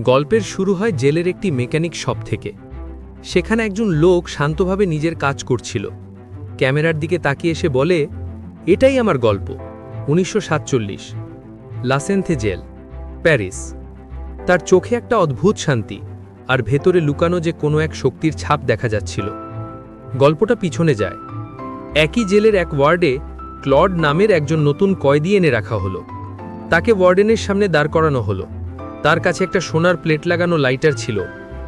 গল্পের শুরু হয় জেলের একটি মেকানিক শপ থেকে। সেখানে একজন লোক শান্তভাবে নিজের কাজ করছিল। ক্যামেরার দিকে তাকিয়ে এসে বলে, এটাই আমার গল্প, উনিশশো সাতচল্লিশ, লাসেন্থে জেল, প্যারিস। তার চোখে একটা অদ্ভুত শান্তি, আর ভেতরে লুকানো যে কোনো এক শক্তির ছাপ দেখা যাচ্ছিল। গল্পটা পিছনে যায়। একই জেলের এক ওয়ার্ডে ক্লড নামের একজন নতুন কয়েদি এনে রাখা হলো। তাকে ওয়ার্ডেনের সামনে দাঁড় করানো হলো। তার কাছে একটা সোনার প্লেট লাগানো লাইটার ছিল,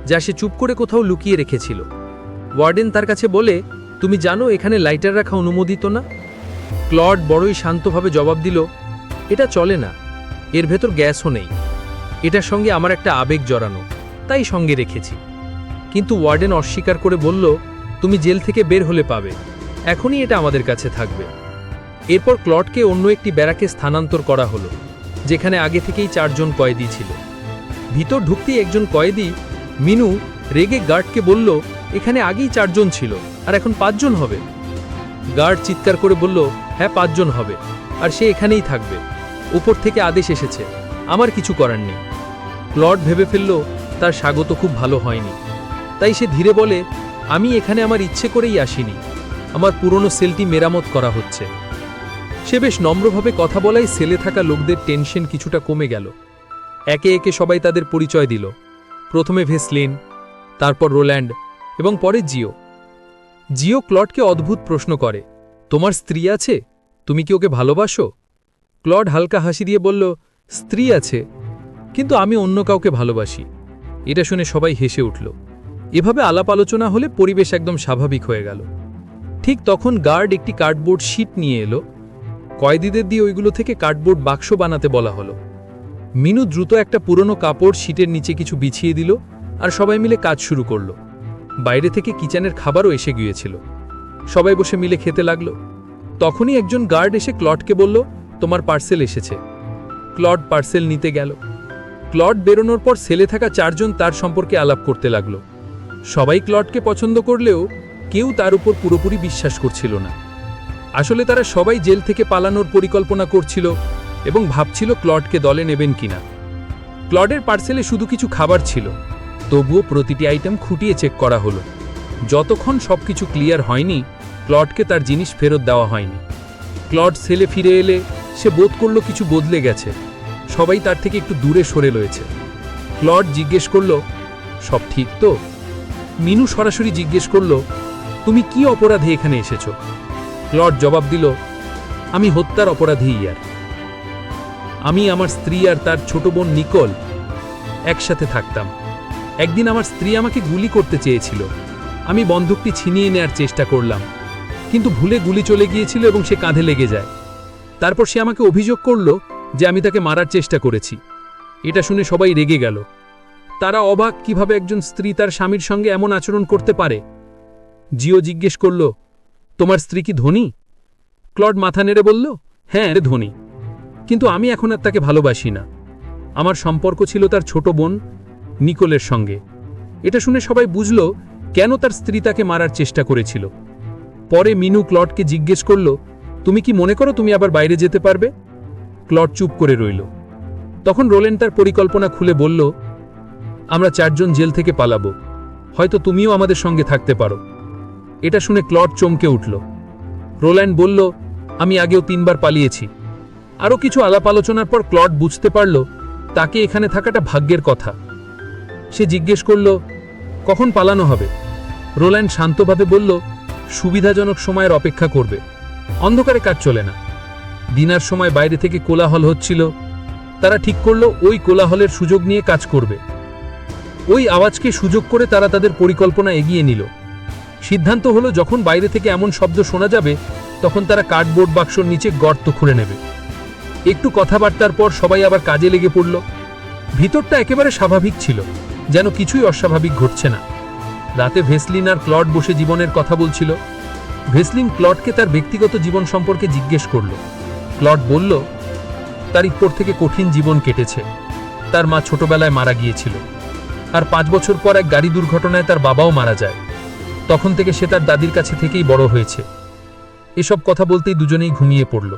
যা সে চুপ করে কোথাও লুকিয়ে রেখেছিল। ওয়ার্ডেন তার কাছে বলে, তুমি জানো এখানে লাইটার রাখা অনুমোদিত না? ক্লড বড়ই শান্তভাবে জবাব দিল, এটা চলে না, এর ভেতর গ্যাসও নেই। এটার সঙ্গে আমার একটা আবেগ জড়ানো, তাই সঙ্গে রেখেছি। কিন্তু ওয়ার্ডেন অস্বীকার করে বলল, তুমি জেল থেকে বের হলে পাবে, এখনই এটা আমাদের কাছে থাকবে। এরপর ক্লডকে অন্য একটি ব্যারাকে স্থানান্তর করা হলো। যেখানে আগে থেকেই চারজন কয়েদি ছিল। ভিতর ঢুকতেই একজন কয়েদি মিনু রেগে গার্ডকে বলল, এখানে আগেই চারজন ছিল, আর এখন পাঁচজন হবে। গার্ড চিৎকার করে বলল হ্যাঁ পাঁচজন হবে, আর সে এখানেই থাকবে। উপর থেকে আদেশ এসেছে, আমার কিছু করার নেই। ক্লড ভেবে ফেলল, তার স্বাগত খুব ভালো হয়নি। তাই সে ধীরে বলে, আমি এখানে আমার ইচ্ছে করেই আসিনি। আমার পুরনো সেলটি মেরামত করা হচ্ছে। সে বেশ নম্রভাবে কথা বলাই সেলে থাকা লোকদের টেনশন কিছুটা কমে গেল। একে একে সবাই তাদের পরিচয় দিল। প্রথমে ভেসলিন, তারপর রোল্যান্ড এবং পরে জিও। জিও ক্লডকে অদ্ভুত প্রশ্ন করে, তোমার স্ত্রী আছে? তুমি কি ওকে ভালোবাসো? ক্লড হালকা হাসি দিয়ে বলল, স্ত্রী আছে, কিন্তু আমি অন্য কাউকে ভালোবাসি। এটা শুনে সবাই হেসে উঠল। এভাবে আলাপ আলোচনা হলে পরিবেশ একদম স্বাভাবিক হয়ে গেল। ঠিক তখন গার্ড একটি কার্ডবোর্ড শিট নিয়ে এলো কয়েদিদের দিয়ে ওইগুলো থেকে কার্ডবোর্ড বাক্স বানাতে বলা হলো। মিনু দ্রুত একটা পুরনো কাপড় শীটের নিচে কিছু বিছিয়ে দিল আর সবাই মিলে কাজ শুরু করল। বাইরে থেকে কিচেনের খাবারও এসে গিয়েছিল। সবাই বসে মিলে খেতে লাগল। তখনই একজন গার্ড এসে ক্লটকে বলল, তোমার পার্সেল এসেছে। ক্লট পার্সেল নিতে গেল। ক্লট বেরোনোর পর সেলে থাকা চারজন তার সম্পর্কে আলাপ করতে লাগল। সবাই ক্লটকে পছন্দ করলেও কেউ তার উপর পুরোপুরি বিশ্বাস করছিল না। আসলে তারা সবাই জেল থেকে পালানোর পরিকল্পনা করছিল এবং ভাবছিল ক্লডকে দলে নেবেন কিনা। ক্লডের পার্সেলে শুধু কিছু খাবার ছিল, তবুও প্রতিটি আইটেম খুঁটিয়ে চেক করা হলো। যতক্ষণ সবকিছু ক্লিয়ার হয়নি, ক্লডকে তার জিনিস ফেরত দেওয়া হয়নি। ক্লড সেলে ফিরে এলে সে বোধ করল কিছু বদলে গেছে, সবাই তার থেকে একটু দূরে সরে রয়েছে। ক্লড জিজ্ঞেস করল, সব ঠিক তো? মিনু সরাসরি জিজ্ঞেস করল, তুমি কি অপরাধে এখানে এসেছ? ক্লড জবাব দিল, আমি হত্যার অপরাধী ইয়ার। আমি আমার স্ত্রী আর তার ছোট বোন নিকল একসাথে থাকতাম। একদিন আমার স্ত্রী আমাকে গুলি করতে চেয়েছিল। আমি বন্দুকটি ছিনিয়ে নেয়ার চেষ্টা করলাম, কিন্তু ভুলে গুলি চলে গিয়েছিল এবং সে কাঁধে লেগে যায়। তারপর সে আমাকে অভিযোগ করল যে আমি তাকে মারার চেষ্টা করেছি। এটা শুনে সবাই রেগে গেল। তারা অবাক কীভাবে একজন স্ত্রী তার স্বামীর সঙ্গে এমন আচরণ করতে পারে? জিও জিজ্ঞেস করল তোমার স্ত্রী কি ধনী? ক্লড মাথা নেড়ে বলল হ্যাঁ রে ধনী। কিন্তু আমি এখন আর তাকে ভালোবাসি না। আমার সম্পর্ক ছিল তার ছোট বোন নিকোলের সঙ্গে। এটা শুনে সবাই বুঝল কেন তার স্ত্রী তাকে মারার চেষ্টা করেছিল। পরে মিনু ক্লডকে জিজ্ঞেস করল, তুমি কি মনে করো তুমি আবার বাইরে যেতে পারবে? ক্লড চুপ করে রইল। তখন রোলেন তার পরিকল্পনা খুলে বলল, আমরা চারজন জেল থেকে পালাবো। হয়তো তুমিও আমাদের সঙ্গে থাকতে পারো। এটা শুনে ক্লড চমকে উঠল। রোল্যান্ড বলল, আমি আগেও তিনবার পালিয়েছি। আরও কিছু আলাপ আলোচনার পর ক্লড বুঝতে পারল, তাকে এখানে থাকাটা ভাগ্যের কথা। সে জিজ্ঞেস করল, কখন পালানো হবে? রোল্যান্ড শান্তভাবে বলল, সুবিধাজনক সময়ের অপেক্ষা করবে। অন্ধকারে কাজ চলে না। দিনার সময় বাইরে থেকে কোলাহল হচ্ছিল। তারা ঠিক করল, ওই কোলাহলের সুযোগ নিয়ে কাজ করবে। ওই আওয়াজকে সুযোগ করে তারা তাদের পরিকল্পনা এগিয়ে নিল। সিদ্ধান্ত হলো, যখন বাইরে থেকে এমন শব্দ শোনা যাবে, তখন তারা কার্ডবোর্ড বাক্সর নিচে গর্ত খুঁড়ে নেবে। একটু কথাবার্তার পর সবাই আবার কাজে লেগে পড়ল। ভিতরটা একেবারে স্বাভাবিক ছিল, যেন কিছুই অস্বাভাবিক ঘটছে না। রাতে ভেসলিন আর ক্লড বসে জীবনের কথা বলছিল। ভেসলিন ক্লডকে তার ব্যক্তিগত জীবন সম্পর্কে জিজ্ঞেস করল। ক্লড বলল, তার পর থেকে কঠিন জীবন কেটেছে। তার মা ছোটবেলায় মারা গিয়েছিল। আর পাঁচ বছর পর এক গাড়ি দুর্ঘটনায় তার বাবাও মারা যায়। তখন থেকে সে তার দাদির কাছে থেকেই বড় হয়েছে। এসব কথা বলতেই দুজনেই ঘুমিয়ে পড়ল।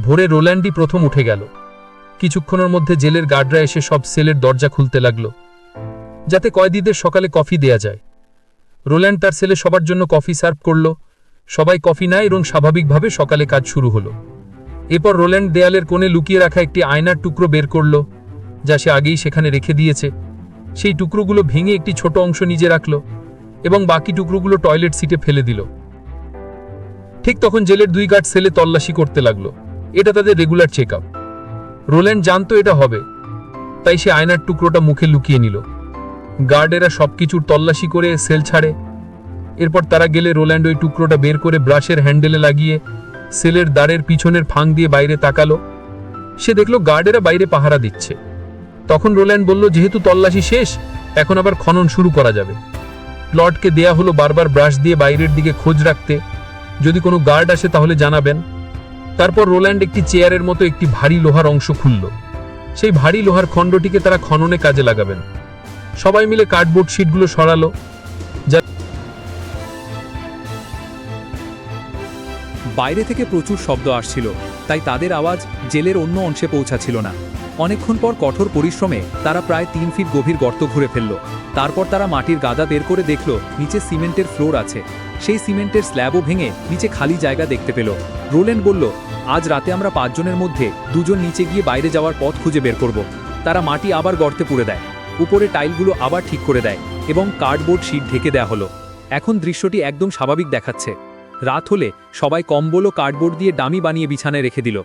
ভোরে রোল্যান্ডি প্রথম উঠে গেল। কিছুক্ষণের মধ্যে জেলের গার্ডরা এসে সব সেলের দরজা খুলতে লাগল। যাতে কয়েদিদের সকালে কফি দেয়া যায়। রোল্যান্ড তার সেলে সবার জন্য কফি সার্ভ করল। সবাই কফি নেয় এবং স্বাভাবিকভাবে সকালে কাজ শুরু হলো। এরপর রোল্যান্ড দেয়ালের কোণে লুকিয়ে রাখা একটি আয়নার টুকরো বের করল, যা সে আগেই সেখানে রেখে দিয়েছে। সেই টুকরোগুলো ভেঙে একটি ছোট অংশ নিজে রাখল। এবং বাকি টুকরোগুলো টয়লেট সিটে ফেলে দিল। ঠিক তখন জেলের দুই গার্ড সেলে তল্লাশি করতে লাগল। এটা তাদের রেগুলার চেক আপ রোল্যান্ড জানতো এটা হবে। তাই সে আয়নার টুকরোটা মুখে লুকিয়ে নিল। গার্ডেরা সবকিছুর তল্লাশি করে সেল ছাড়ে। এরপর তারা গেলে রোল্যান্ড ওই টুকরোটা বের করে ব্রাশের হ্যান্ডেলে লাগিয়ে সেলের দ্বারের পিছনের ফাঁক দিয়ে বাইরে তাকালো। সে দেখল গার্ডেরা বাইরে পাহারা দিচ্ছে। তখন রোল্যান্ড বলল, যেহেতু তল্লাশি শেষ, এখন আবার খনন শুরু করা যাবে। প্লটকে দেয়া হলো বারবার ব্রাশ দিয়ে বাইরের দিকে খোঁজ রাখতে। যদি কোনো গার্ড আসে তাহলে জানাবেন। তারপর রোল্যান্ড একটি চেয়ারের মতো একটি ভারী লোহার অংশ খুলল। সেই ভারী লোহার খণ্ডটিকে তারা খননে কাজে লাগাবেন। সবাই মিলে কার্ডবোর্ড শিটগুলো সরালো। বাইরে থেকে প্রচুর শব্দ আসছিল, তাই তাদের আওয়াজ জেলের অন্য অংশে পৌঁছাছিল না। অনেকক্ষণ পর কঠোর পরিশ্রমে তারা প্রায় তিন ফিট গভীর গর্ত ঘুরে ফেলল। তারপর তারা মাটির গাদা বের করে দেখল, নিচে সিমেন্টের ফ্লোর আছে। সেই সিমেন্টের স্ল্যাবও ভেঙে নিচে খালি জায়গা দেখতে পেল। রোল্যান্ড বলল, আজ রাতে আমরা পাঁচজনের মধ্যে দুজন নিচে গিয়ে বাইরে যাওয়ার পথ খুঁজে বের করব। তারা মাটি আবার গর্তে পুড়ে দেয়। উপরে টাইলগুলো আবার ঠিক করে দেয় এবং কার্ডবোর্ড শিট ঢেকে দেয়া হলো। এখন দৃশ্যটি একদম স্বাভাবিক দেখাচ্ছে। রাত হলে সবাই কম্বল ও কার্ডবোর্ড দিয়ে ডামি বানিয়ে বিছানায় রেখে দিল।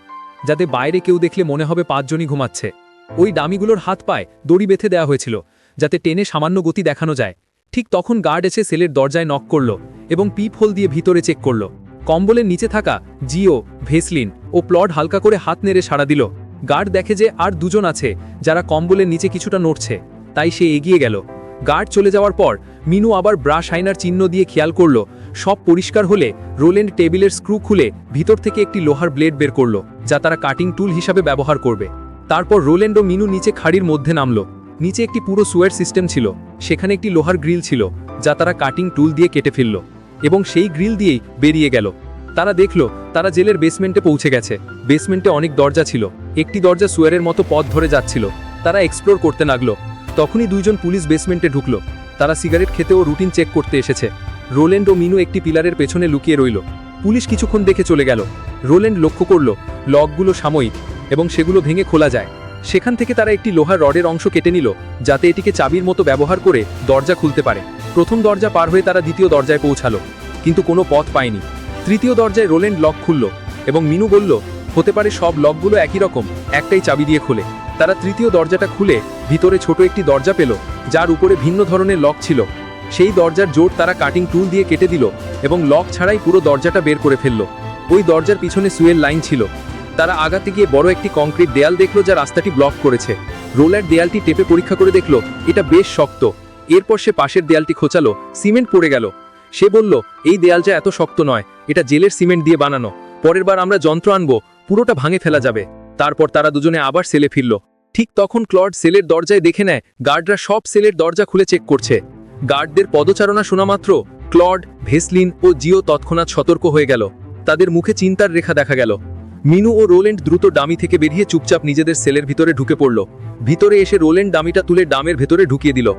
যাতে বাইরে কেউ দেখলে মনে হবে পাঁচজনই ঘুমাচ্ছে। ওই ডামিগুলোর হাত পায় দড়ি বেঁধে দেওয়া হয়েছিল, যাতে টেনে সামান্য গতি দেখানো যায়। ঠিক তখন গার্ড এসে সেলের দরজায় নক করল এবং পিপ হোল দিয়ে ভিতরে চেক করল। কম্বলের নিচে থাকা জিও, ভেসলিন ও প্লট হালকা করে হাত নেড়ে সাড়া দিল। গার্ড দেখে যে আর দুজন আছে, যারা কম্বলের নিচে কিছুটা নড়ছে, তাই সে এগিয়ে গেল। গার্ড চলে যাওয়ার পর মিনু আবার ব্রাশ আইনার চিহ্ন দিয়ে খেয়াল করল সব পরিষ্কার হলে রোল্যান্ড টেবিলের স্ক্রু খুলে ভিতর থেকে একটি লোহার ব্লেড বের করল, যা তারা কাটিং টুল হিসাবে ব্যবহার করবে। তারপর রোল্যান্ড ও মিনু নিচে খাড়ির মধ্যে নামলো। নিচে একটি পুরো সুয়ার সিস্টেম ছিল, সেখানে একটি লোহার গ্রিল ছিল, যা তারা কাটিং টুল দিয়ে কেটে ফেলল, এবং সেই গ্রিল দিয়েই বেরিয়ে গেল। তারা দেখল, তারা জেলের বেসমেন্টে পৌঁছে গেছে। বেসমেন্টে অনেক দরজা ছিল, একটি দরজা সুয়ারের মতো পথ ধরে যাচ্ছিল। তারা এক্সপ্লোর করতে লাগল। তখনই দুইজন পুলিশ বেসমেন্টে ঢুকলো। তারা সিগারেট খেতে ও রুটিন চেক করতে এসেছে। রোল্যান্ড ও মিনু একটি পিলারের পেছনে লুকিয়ে রইল। পুলিশ কিছুক্ষণ দেখে চলে গেল। রোল্যান্ড লক্ষ্য করল, লকগুলো সাময়িক এবং সেগুলো ভেঙে খোলা যায়। সেখান থেকে তারা একটি লোহার রডের অংশ কেটে নিল, যাতে এটিকে চাবির মতো ব্যবহার করে দরজা খুলতে পারে। প্রথম দরজা পার হয়ে তারা দ্বিতীয় দরজায় পৌঁছালো, কিন্তু কোনো পথ পায়নি। তৃতীয় দরজায় রোল্যান্ড লক খুলল এবং মিনু বলল, হতে পারে সব লকগুলো একই রকম, একটাই চাবি দিয়ে খোলে। তারা তৃতীয় দরজাটা খুলে ভিতরে ছোট একটি দরজা পেল, যার উপরে ভিন্ন ধরনের লক ছিল। সেই দরজার জোর তারা কাটিং টুল দিয়ে কেটে দিল এবং লক ছাড়াই পুরো দরজাটা বের করে ফেলল। ওই দরজার পিছনে সুয়েল লাইন ছিল। তারা আগাতে গিয়ে বড় একটি কংক্রিট দেয়াল দেখল যা রাস্তাটি ব্লক করেছে। রোলার দেয়ালটি টেপে পরীক্ষা করে দেখল, এটা বেশ শক্ত। এরপর সে পাশের দেয়ালটি খোঁচালো, সিমেন্ট পড়ে গেল। সে বলল, এই দেয়ালটা এত শক্ত নয়, এটা জেলের সিমেন্ট দিয়ে বানানো। পরের বার আমরা যন্ত্র আনব, পুরোটা ভাঙে ফেলা যাবে। তারপর তারা দুজনে আবার সেলে ফিরল। ঠিক তখন ক্লড সেলের দরজায় দেখে নেয়, গার্ডরা সব সেলের দরজা খুলে চেক করছে। গার্ডদের পদচারণা শোনা মাত্র ক্লড, ভেসলিন ও জিও তৎক্ষণাৎ সতর্ক হয়ে গেল। তাদের মুখে চিন্তার রেখা দেখা গেল। মিনু ও রোল্যান্ড দ্রুত ডামি থেকে বেরিয়ে চুপচাপ নিজেদের সেলের ভিতরে ঢুকে পড়ল। ভিতরে এসে রোল্যান্ড ডামিটা তুলে ডামের ভেতরে ঢুকিয়ে দিল।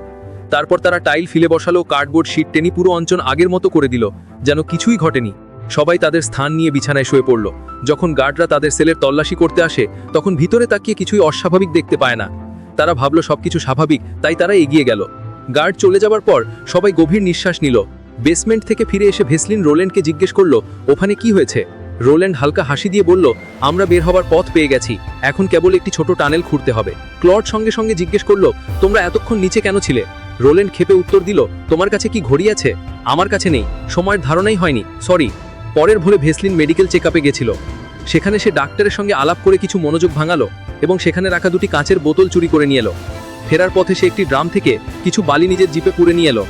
তারপর তারা টাইল ফিলে বসালো, কার্ডবোর্ড, শিট, টেনি পুরো অঞ্চল আগের মতো করে দিল, যেন কিছুই ঘটেনি। সবাই তাদের স্থান নিয়ে বিছানায় শুয়ে পড়ল। যখন গার্ডরা তাদের সেলের তল্লাশি করতে আসে, তখন ভিতরে তাকিয়ে কিছুই অস্বাভাবিক দেখতে পায় না। তারা ভাবল, সবকিছু স্বাভাবিক, তাই তারা এগিয়ে গেল। গার্ড চলে যাবার পর সবাই গভীর নিঃশ্বাস নিল। বেসমেন্ট থেকে ফিরে এসে ভেসলিন রোল্যান্ডকে জিজ্ঞেস করল, ওখানে কি হয়েছে? রোল্যান্ড হালকা হাসি দিয়ে বলল, আমরা বের হবার পথ পেয়ে গেছি। এখন কেবল একটি ছোট টানেল খুঁড়তে হবে। ক্লড সঙ্গে সঙ্গে জিজ্ঞেস করল, তোমরা এতক্ষণ নিচে কেন ছিলে? রোল্যান্ড খেপে উত্তর দিল, তোমার কাছে কি ঘড়ি আছে? আমার কাছে নেই। সময়ের ধারণাই হয়নি। সরি। পরের ভোরে ভেসলিন মেডিকেল চেক আপে গেছিল। সেখানে সে ডাক্তারের সঙ্গে আলাপ করে কিছু মনোযোগ ভাঙালো এবং সেখানে রাখা দুটি কাঁচের বোতল চুরি করে নিয়ে এলো। ফেরার পথে সে একটি ড্রাম থেকে কিছু বালি নিজের জিপে পুরে নিয়ে এলো।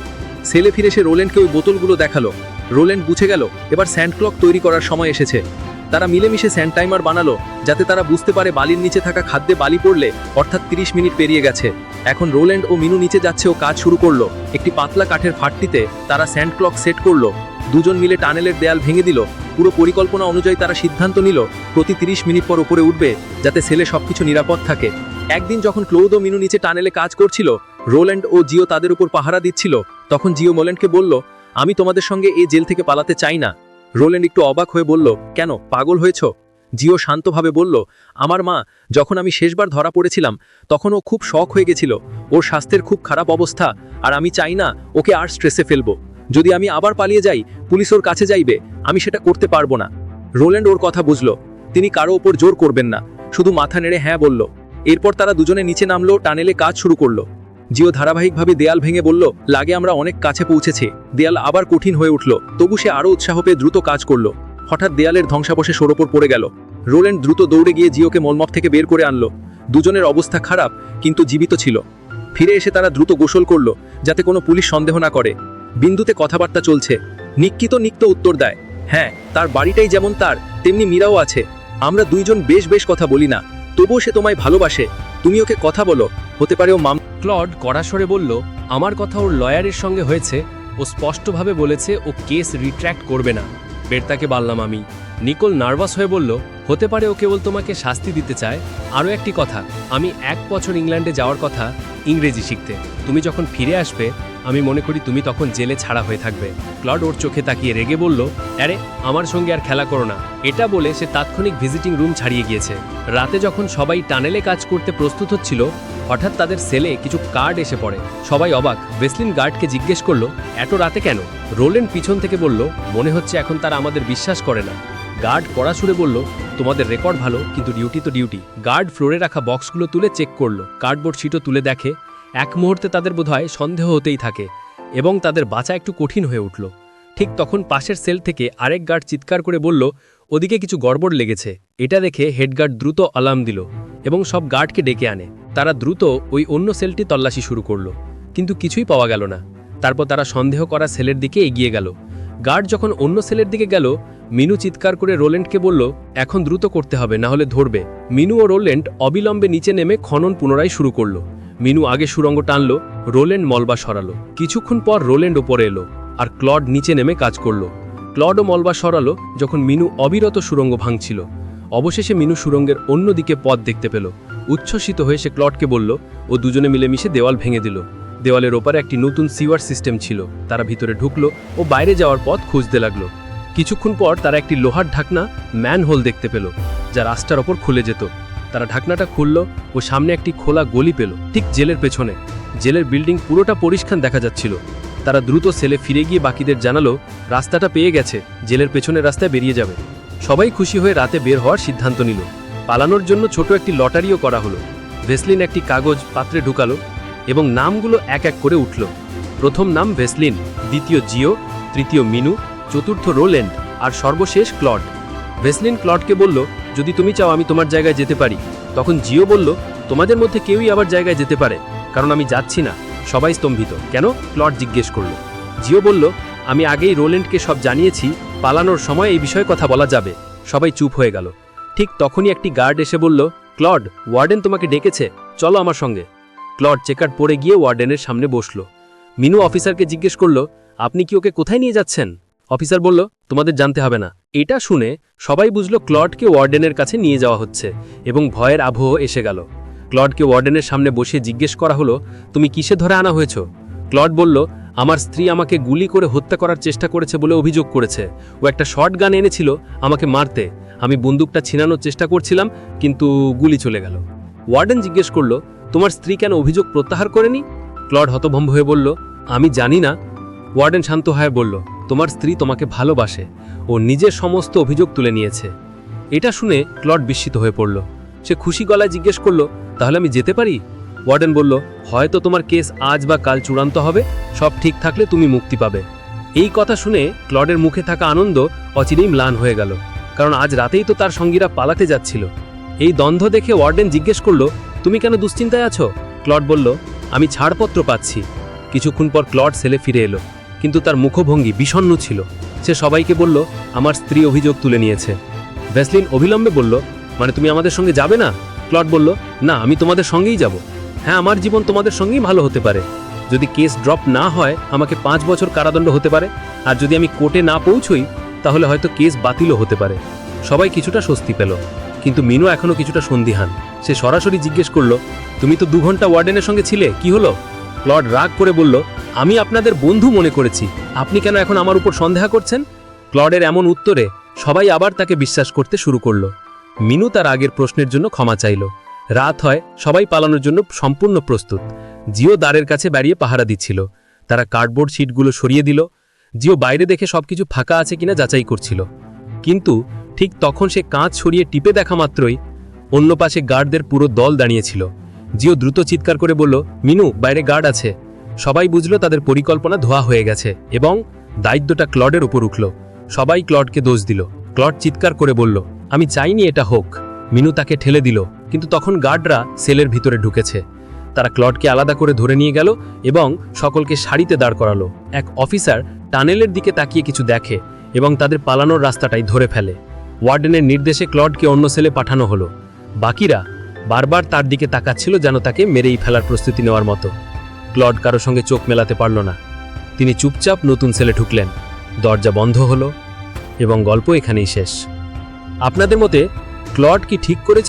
সেলে ফিরে সে রোল্যান্ডকে ওই বোতলগুলো দেখাল। রোল্যান্ড বুঝে গেল, এবার স্যান্ড ক্লক তৈরি করার সময় এসেছে। তারা মিলেমিশে স্যান্ড টাইমার বানালো, যাতে তারা বুঝতে পারে বালির নিচে থাকা খাদ্যে বালি পড়লে অর্থাৎ 30 মিনিট পেরিয়ে গেছে। এখন রোল্যান্ড ও মিনু নিচে যাচ্ছে ও কাজ শুরু করল। একটি পাতলা কাঠের ফাটটিতে তারা স্যান্ড ক্লক সেট করল। দুজন মিলে টানেলের দেয়াল ভেঙে দিল। পুরো পরিকল্পনা অনুযায়ী তারা সিদ্ধান্ত নিল, প্রতি তিরিশ মিনিট পর উপরে উঠবে, যাতে সেলে সবকিছু নিরাপদ থাকে। একদিন যখন ক্লোদ ও মিনু নিচে টানেলে কাজ করছিল, রোল্যান্ড ও জিও তাদের উপর পাহারা দিচ্ছিল, তখন জিও মোল্যান্ডকে বলল, আমি তোমাদের সঙ্গে এই জেল থেকে পালাতে চাই না। রোল্যান্ড একটু অবাক হয়ে বলল, কেন, পাগল হয়েছ? জিও শান্তভাবে বলল, আমার মা, যখন আমি শেষবার ধরা পড়েছিলাম, তখন ও খুব শখ হয়ে গেছিল। ওর স্বাস্থ্যের খুব খারাপ অবস্থা, আর আমি চাই না ওকে আর স্ট্রেসে ফেলব। যদি আমি আবার পালিয়ে যাই, পুলিশ ওর কাছে যাইবে, আমি সেটা করতে পারব না। রোল্যান্ড ওর কথা বুঝলো, তিনি কারও ওপর জোর করবেন না। শুধু মাথা নেড়ে হ্যাঁ বলল। এরপর তারা দুজনে নিচে নামলো, টানেলে কাজ শুরু করল। জিও ধারাবাহিকভাবে দেয়াল ভেঙে বলল, লাগে আমরা অনেক কাছে পৌঁছেছে। দেয়াল আবার কঠিন হয়ে উঠল। তবু সে আরও উৎসাহ পেয়ে দ্রুত কাজ করল। হঠাৎ দেয়ালের ধ্বংসাবশে সোর ওপর পড়ে গেল। রোল্যান্ড দ্রুত দৌড়ে গিয়ে জিওকে মলমপ থেকে বের করে আনলো। দুজনের অবস্থা খারাপ, কিন্তু জীবিত ছিল। ফিরে এসে তারা দ্রুত গোসল করল, যাতে কোনো পুলিশ সন্দেহ না করে। বিন্দুতে কথাবার্তা চলছে। নিক্কিত নিক্ত উত্তর দেয় হ্যাঁ তার বাড়িটাই যেমন তার, তেমনি মীরাও আছে। আমরা দুইজন বেশ বেশ কথা বলি না। তবুও সে তোমায় ভালোবাসে। তুমি ওকে কথা বলো। হতে পারে ও মাম ক্লড কড়াসরে বলল, আমার কথা ওর লয়ারের সঙ্গে হয়েছে। ও স্পষ্টভাবে বলেছে ও কেস রিট্র্যাক্ট করবে না। বেরতাকে বললাম আমি। নিকোল নার্ভাস হয়ে বলল হতে পারে ও কেবল তোমাকে শাস্তি দিতে চায়। আরও একটি কথা, আমি এক বছর ইংল্যান্ডে যাওয়ার কথা ইংরেজি শিখতে। তুমি যখন ফিরে আসবে, আমি মনে করি তুমি তখন জেলে ছাড়া হয়ে থাকবে। ক্লড ওর চোখে তাকিয়ে রেগে বলল, আরে, আমার সঙ্গে আর খেলা করো না। এটা বলে সে তাৎক্ষণিক ভিজিটিং রুম ছাড়িয়ে গিয়েছে। রাতে যখন সবাই টানেলে কাজ করতে প্রস্তুত হচ্ছিল, হঠাৎ তাদের সেলে কিছু কার্ড এসে পড়ে। সবাই অবাক, ভেসলিন গার্ডকে জিজ্ঞেস করল, এত রাতে কেন? রোলেন পিছন থেকে বলল, মনে হচ্ছে এখন তারা আমাদের বিশ্বাস করে না। গার্ড পড়া সুরে বলল তোমাদের রেকর্ড ভালো, কিন্তু ডিউটি তো ডিউটি। গার্ড ফ্লোরে রাখা বক্সগুলো তুলে চেক করল। কার্ডবোর্ড শিটও তুলে দেখে। এক মুহূর্তে তাদের বোধহয় সন্দেহ হতেই থাকে এবং তাদের বাঁচা একটু কঠিন হয়ে উঠল। ঠিক তখন পাশের সেল থেকে আরেক গার্ড চিৎকার করে বলল, ওদিকে কিছু গড়বড় লেগেছে। এটা দেখে হেডগার্ড দ্রুত অলার্ম দিল এবং সব গার্ডকে ডেকে আনে। তারা দ্রুত ওই অন্য সেলটি তল্লাশি শুরু করল। কিন্তু কিছুই পাওয়া গেল না। তারপর তারা সন্দেহ করা সেলের দিকে এগিয়ে গেল। গার্ড যখন অন্য সেলের দিকে গেল মিনু চিৎকার করে রোল্যান্ডকে বলল, এখন দ্রুত করতে হবে না হলে ধরবে। মিনু ও রোল্যান্ড অবিলম্বে নিচে নেমে খনন পুনরায় শুরু করল। মিনু আগে সুরঙ্গ টানল রোল্যান্ড মলবা সরালো। কিছুক্ষণ পর রোল্যান্ড ওপরে এলো, আর ক্লড নিচে নেমে কাজ করল। ক্লড ও মলবা সরালো, যখন মিনু অবিরত সুরঙ্গ ভাঙছিল। অবশেষে মিনু সুরঙ্গের অন্য দিকে পথ দেখতে পেল। উচ্ছ্বসিত হয়ে সে ক্লডকে বলল, ও দুজনে মিলে মিশে দেওয়াল ভেঙে দিল। দেওয়ালের ওপারে একটি নতুন সিওয়ার সিস্টেম ছিল। তারা ভিতরে ঢুকলো ও বাইরে যাওয়ার পথ খুঁজতে লাগল। কিছুক্ষণ পর তারা একটি লোহার ঢাকনা ম্যানহোল দেখতে পেল, যা রাস্তার ওপর খুলে যেত। তারা ঢাকনাটা খুলল ও সামনে একটি খোলা গলি পেল, ঠিক জেলের পেছনে। জেলের বিল্ডিং পুরোটা পরিষ্কার দেখা যাচ্ছিল। তারা দ্রুত সেলে ফিরে গিয়ে বাকিদের জানালো, রাস্তাটা পেয়ে গেছে, জেলের পেছনের রাস্তায় বেরিয়ে যাবে। সবাই খুশি হয়ে রাতে বের হওয়ার সিদ্ধান্ত নিল। পালানোর জন্য ছোট একটি লটারিও করা হলো। ভেসলিন একটি কাগজ পাত্রে ঢুকালো এবং নামগুলো এক এক করে উঠল। প্রথম নাম ভেসলিন, দ্বিতীয় জিও, তৃতীয় মিনু চতুর্থ রোল্যান্ড আর সর্বশেষ ক্লড। ভেসলিন ক্লডকে বলল, যদি তুমি চাও আমি তোমার জায়গায় যেতে পারি। তখন জিও বলল, তোমাদের মধ্যে কেউই আবার জায়গায় যেতে পারে, কারণ আমি যাচ্ছি না। সবাই স্তম্ভিত। কেন? ক্লড জিজ্ঞেস করল। জিও বলল, আমি আগেই রোল্যান্ডকে সব জানিয়েছি, পালানোর সময় এই বিষয়ে কথা বলা যাবে। সবাই চুপ হয়ে গেল। ঠিক তখনই একটি গার্ড এসে বলল, ক্লড, ওয়ার্ডেন তোমাকে ডেকেছে, চলো আমার সঙ্গে। ক্লড চেকার পরে গিয়ে ওয়ার্ডেনের সামনে বসল। মিনু অফিসারকে জিজ্ঞেস করল, আপনি কি ওকে কোথায় নিয়ে যাচ্ছেন? অফিসার বলল, তোমাদের জানতে হবে না। এটা শুনে সবাই বুঝলো ক্লডকে ওয়ার্ডেনের কাছে নিয়ে যাওয়া হচ্ছে এবং ভয়ের আবহ এসে গেল। ক্লডকে ওয়ার্ডেনের সামনে বসে জিজ্ঞেস করা হলো, তুমি কিসে ধরে আনা হয়েছ? ক্লড বলল, আমার স্ত্রী আমাকে গুলি করে হত্যা করার চেষ্টা করেছে বলে অভিযোগ করেছে। ও একটা শর্ট গান এনেছিল আমাকে মারতে। আমি বন্দুকটা ছিনানোর চেষ্টা করছিলাম, কিন্তু গুলি চলে গেল। ওয়ার্ডেন জিজ্ঞেস করল, তোমার স্ত্রী কেন অভিযোগ প্রত্যাহার করেনি? ক্লড হতভম্ব হয়ে বলল, আমি জানি না। ওয়ার্ডেন শান্ত হয়ে বলল তোমার স্ত্রী তোমাকে ভালোবাসে, ও নিজের সমস্ত অভিযোগ তুলে নিয়েছে। এটা শুনে ক্লড বিস্মিত হয়ে পড়ল। সে খুশি গলায় জিজ্ঞেস করল, তাহলে আমি যেতে পারি? ওয়ার্ডেন বলল, হয়তো তোমার কেস আজ বা কাল চূড়ান্ত হবে, সব ঠিক থাকলে তুমি মুক্তি পাবে। এই কথা শুনে ক্লডের মুখে থাকা আনন্দ অচিরেই ম্লান হয়ে গেল, কারণ আজ রাতেই তো তার সঙ্গীরা পালাতে যাচ্ছিল। এই দ্বন্দ্ব দেখে ওয়ার্ডেন জিজ্ঞেস করল, তুমি কেন দুশ্চিন্তায় আছো? ক্লড বলল, আমি ছাড়পত্র পাচ্ছি। কিছুক্ষণ পর ক্লড সেলে ফিরে এলো। কিন্তু তার মুখভঙ্গি বিষণ্ণ ছিল। সে সবাইকে বলল, আমার স্ত্রী অভিযোগ তুলে নিয়েছে। ভ্যাসলিন অবিলম্বে বলল মানে তুমি আমাদের সঙ্গে যাবে না? ক্লড বলল, না, আমি তোমাদের সঙ্গেই যাব। হ্যাঁ আমার জীবন তোমাদের সঙ্গেই ভালো হতে পারে। যদি কেস ড্রপ না হয়, আমাকে পাঁচ বছর কারাদণ্ড হতে পারে। আর যদি আমি কোর্টে না পৌঁছই, তাহলে হয়তো কেস বাতিলও হতে পারে। সবাই কিছুটা স্বস্তি পেল। কিন্তু মিনু এখনও কিছুটা সন্দিহান। সে সরাসরি জিজ্ঞেস করল, তুমি তো দু ঘণ্টা ওয়ার্ডেনের সঙ্গে ছিলে, কি হলো? ক্লড রাগ করে বলল আমি আপনাদের বন্ধু মনে করেছি। আপনি কেন এখন আমার উপর সন্দেহ করছেন? ক্লডের এমন উত্তরে সবাই আবার তাকে বিশ্বাস করতে শুরু করল। মিনু তার আগের প্রশ্নের জন্য ক্ষমা চাইল। রাত হয়, সবাই পালানোর জন্য সম্পূর্ণ প্রস্তুত। জিও দ্বারের কাছে বেরিয়ে পাহারা দিচ্ছিল। তারা কার্ডবোর্ড শিটগুলো সরিয়ে দিল। জিও বাইরে দেখে সবকিছু ফাঁকা আছে কিনা যাচাই করছিল। কিন্তু ঠিক তখন সে কাঁচ সরিয়ে টিপে দেখা মাত্রই অন্য পাশে গার্ডদের পুরো দল দাঁড়িয়েছিল। জিও দ্রুত চিৎকার করে বলল, মিনু, বাইরে গার্ড আছে। সবাই বুঝল তাদের পরিকল্পনা ধোয়া হয়ে গেছে এবং দায়িত্বটা ক্লডের উপর উঠল। সবাই ক্লডকে দোষ দিল। ক্লড চিৎকার করে বলল, আমি চাইনি এটা হোক। মিনু তাকে ঠেলে দিল, কিন্তু তখন গার্ডরা সেলের ভিতরে ঢুকেছে। তারা ক্লডকে আলাদা করে ধরে নিয়ে গেল এবং সকলকে সারিতে দাঁড় করালো। এক অফিসার টানেলের দিকে তাকিয়ে কিছু দেখে এবং তাদের পালানোর রাস্তাটাই ধরে ফেলে। ওয়ার্ডেনের নির্দেশে ক্লডকে অন্য সেলে পাঠানো হলো। বাকিরা বারবার তার দিকে তাকাচ্ছিল যেন তাকে মেরেই ফেলার প্রস্তুতি নেওয়ার মতো। ক্লড কারও সঙ্গে চোখ মেলাতে পারল না। তিনি চুপচাপ নতুন সেলে ঢুকলেন। দরজা বন্ধ হলো এবং গল্প এখানেই শেষ। আপনাদের মতে ক্লড কি ঠিক করেছে?